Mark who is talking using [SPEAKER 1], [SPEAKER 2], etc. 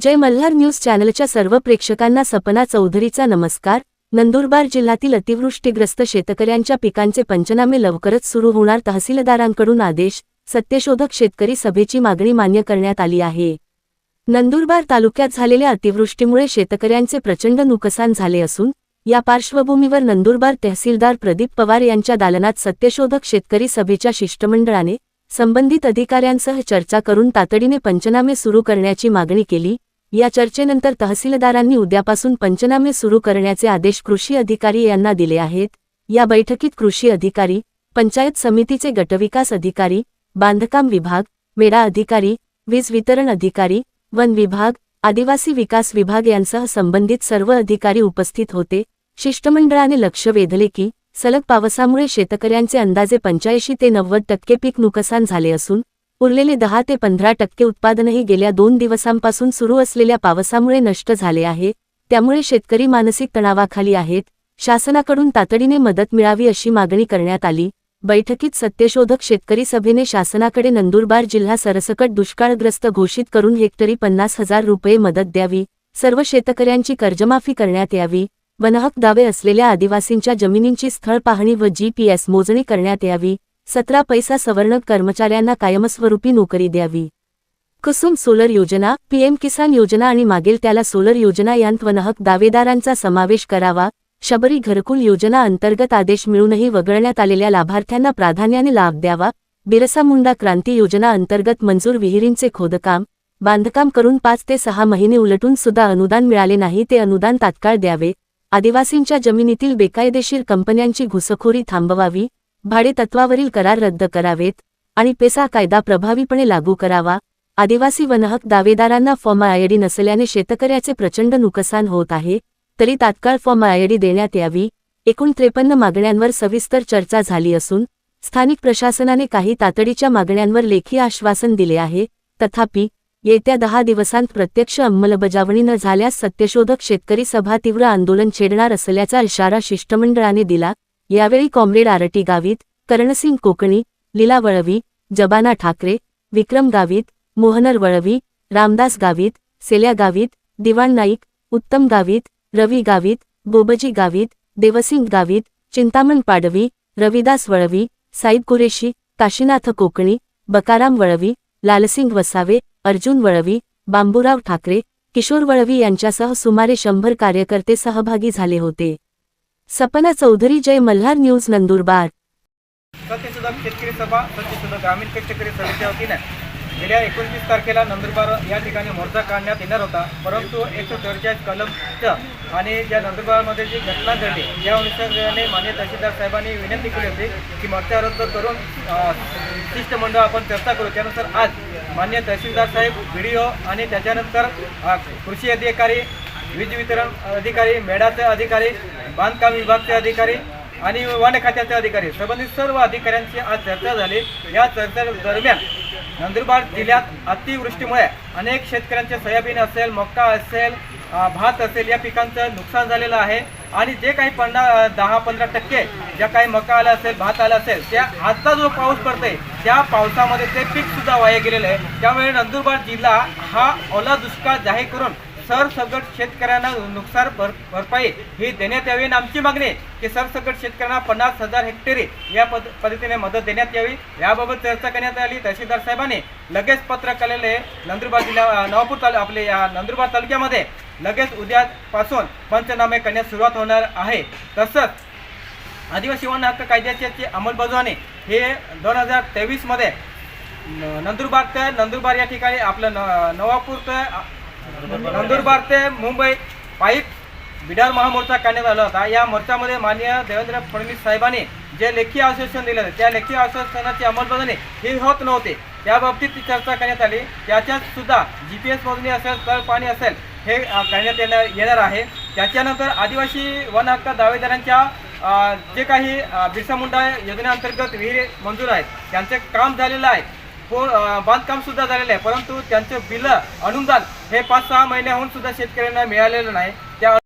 [SPEAKER 1] जय Malhar news चॅनलच्या सर्व प्रेक्षकांना सपना चौधरीचा नमस्कार. नंदुरबार जिल्ह्यातील अतिवृष्टीग्रस्त शेतकऱ्यांच्या पिकांचे पंचनामे लवकरच सुरू होणार तहसीलदारांकडून आदेश सत्यशोधक शेतकरी सभेची मागणी मान्य करण्यात आली आहे. नंदुरबार तालुक्यात झालेल्या अतिवृष्टीमुळे शेतकऱ्यांचे प्रचंड नुकसान झाले असून या पार्श्वभूमीवर नंदुरबार तहसीलदार प्रदीप पवार यांच्या दालनात सत्यशोधक शेतकरी सभेच्या शिष्टमंडळाने संबंधित अधिकाऱ्यांसह चर्चा करून तातडीने पंचनामे सुरू करण्याची मागणी केली. या चर्चेनंतर तहसीलदारांनी उद्यापासून पंचनामे सुरू करण्याचे आदेश कृषी अधिकारी यांना दिले आहेत. या बैठकीत कृषी अधिकारी पंचायत समितीचे गटविकास अधिकारी बांधकाम विभाग मेडा अधिकारी वीज वितरण अधिकारी वन विभाग आदिवासी विकास विभाग यांसह संबंधित सर्व अधिकारी उपस्थित होते. शिष्टमंडळाने लक्ष वेधले की सलग पावसामुळे शेतकऱ्यांचे अंदाजे पंच्याऐंशी ते नव्वद टक्के पीक नुकसान झाले असून उरलेले दहा ते पंधरा टक्के उत्पादनही गेल्या दोन दिवसांपासून सुरू असलेल्या पावसामुळे नष्ट झाले आहे त्यामुळे शेतकरी मानसिक तणावाखाली आहेत शासनाकडून तातडीने मदत मिळावी अशी मागणी करण्यात आली बैठकीत सत्यशोधक शेतकरी सभेने शासनाकडे नंदुरबार जिल्हा सरसकट दुष्काळग्रस्त घोषित करून हेक्टरी पन्नास हजार रुपये मदत द्यावी सर्व शेतकऱ्यांची कर्जमाफी करण्यात यावी वनहक दावे असलेल्या आदिवासींच्या जमिनींची स्थळ पाहणी व जीपीएस मोजणी करण्यात यावी सतरा पैसा सवर्णक कर्मचाऱ्यांना कायमस्वरूपी नोकरी द्यावी. कुसुम सोलर योजना पीएम किसान योजना आणि मागेल त्याला सोलर योजना यांत वनहक दावेदारांचा समावेश करावा शबरी घरकुल योजना अंतर्गत आदेश मिळूनही वगळण्यात आलेल्या लाभार्थ्यांना प्राधान्याने लाभ द्यावा बिरसा मुंडा क्रांती योजना अंतर्गत मंजूर विहिरींचे खोदकाम बांधकाम करून पाच ते सहा महिने उलटून सुद्धा अनुदान मिळाले नाही ते अनुदान तात्काळ द्यावे आदिवासींच्या जमिनीतील बेकायदेशीर कंपन्यांची घुसखोरी थांबवावी भाडेतत्वावरील करार रद्द करावेत आणि पेसा कायदा प्रभावीपणे लागू करावा. आदिवासी वनहक दावेदारांना फॉर्म आयडी नसल्याने शेतकऱ्याचे प्रचंड नुकसान होत आहे तरी तात्काळ फॉर्म आयडी देण्यात यावी. एकूण त्रेपन्न मागण्यांवर सविस्तर चर्चा झाली असून स्थानिक प्रशासनाने काही तातडीच्या मागण्यांवर लेखी आश्वासन दिले आहे. तथापि येत्या दहा दिवसांत प्रत्यक्ष अंमलबजावणी न झाल्यास सत्यशोधक शेतकरी सभा तीव्र आंदोलन छेडणार असल्याचा इशारा शिष्टमंडळाने दिला. यावेळी कॉम्रेड आरटी गावित करणसिंग कोकणी लीला वळवी जबाना ठाकरे विक्रम गावित मोहनर वळवी रामदास गावित सेल्या गावित दिवाण नाईक उत्तम गावित रवी गावित बोबजी गावित देवसिंग गावित चिंतामण पाडवी रविदास वळवी साईद कुरेशी काशीनाथ कोकणी बकाराम वळवी लालसिंग वसावे अर्जुन वळवी बांबूराव ठाकरे किशोर वळवी यांच्यासह सुमारे शंभर कार्यकर्ते सहभागी झाले होते. सपना चौधरी जय मल्हार न्यूज नंदुरबार.
[SPEAKER 2] सत्यशोधक शेतकरी सभा सत्यशोधक ग्रामीण शेतकरी सभेच्या वतीने गेल्या एकोणतीस तारखेला नंदुरबार या ठिकाणी मोर्चा काढण्यात येणार होता. परंतु एकशे चौवेचाळीस कलमचं आणि ज्या नंदुरबारमध्ये जी घटना घडली या अनुषंगाने मान्य तहसीलदार साहेबांनी विनंती केली होती की मोर्चा रद्द करून शिष्टमंडळ आपण चर्चा करू. त्यानुसार आज मान्य तहसीलदार साहेब व्हिडिओ आणि त्याच्यानंतर कृषी अधिकारी वीज वितरण अधिकारी मेडाचे अधिकारी बांधकाम विभागचे अधिकारी आणि वन खात्याचे अधिकारी संबंधित सर्व अधिकाऱ्यांची आज चर्चा झाली. या चर्चे दरम्यान नंदुरबार जिल्ह्यात अतिवृष्टीमुळे अनेक शेतकऱ्यांचे सोयाबीन असेल मक्का असेल भात असेल या पिकांचं नुकसान झालेलं आहे. आणि जे काही पन्नास दहा पंधरा टक्के ज्या काही मका आला असेल भात आला असेल त्या आजचा जो पाऊस पडतोय त्या पावसामध्ये ते पीक सुद्धा वाया गेलेलं आहे. त्यामुळे नंदुरबार जिल्हा हा ओला दुष्काळ जाहीर करून सरसगट शेतकऱ्यांना नुकसान भर भरपाई ही देण्यात यावी आणि आमची मागणी आहे की सरसगट शेतकऱ्यांना पन्नास हजार हेक्टरी या पद पद्धतीने मदत देण्यात यावी. याबाबत चर्चा करण्यात आली. तहसीलदार साहेबांनी लगेच पत्र केलेले नंदुरबार जिल्हा नवापूर तालु आपले या नंदुरबार तालुक्यामध्ये लगेच उद्यापासून पंचनामे करण्यास सुरुवात होणार आहे. तसंच आदिवासी वन हक्क कायद्याची अंमलबजावणी हे दोन हजार तेवीसमध्ये न- नंदुरबार ते नंदुरबार या ठिकाणी आपलं न नवापूर ते नंदुरबार ते मुंबई पाईप बिडार महामोर्चा काढण्यात आला होता. या मोर्चामध्ये माननीय देवेंद्र फडणवीस साहेबांनी जे लेखी आश्वासन दिलं त्या लेखी आश्वासनाची अंमलबजावणी ही होत नव्हती. त्या बाबतीत ती चर्चा करण्यात आली. त्याच्यात सुद्धा जी पी एस मोजणी असेल तळ पाणी असेल हे करण्यात येणार येणार आहे. त्याच्यानंतर आदिवासी वन हक्क दावेदारांच्या जे काही बिरसा मुंडा योजनेअंतर्गत विहिरी मंजूर आहेत त्यांचे काम झालेलं आहे. बांधकाम सुद्धा झालेलं आहे. परंतु त्यांचं बिलं अनुदान हे पाच सहा महिन्याहून सुद्धा शेतकऱ्यांना मिळालेलं नाही. त्या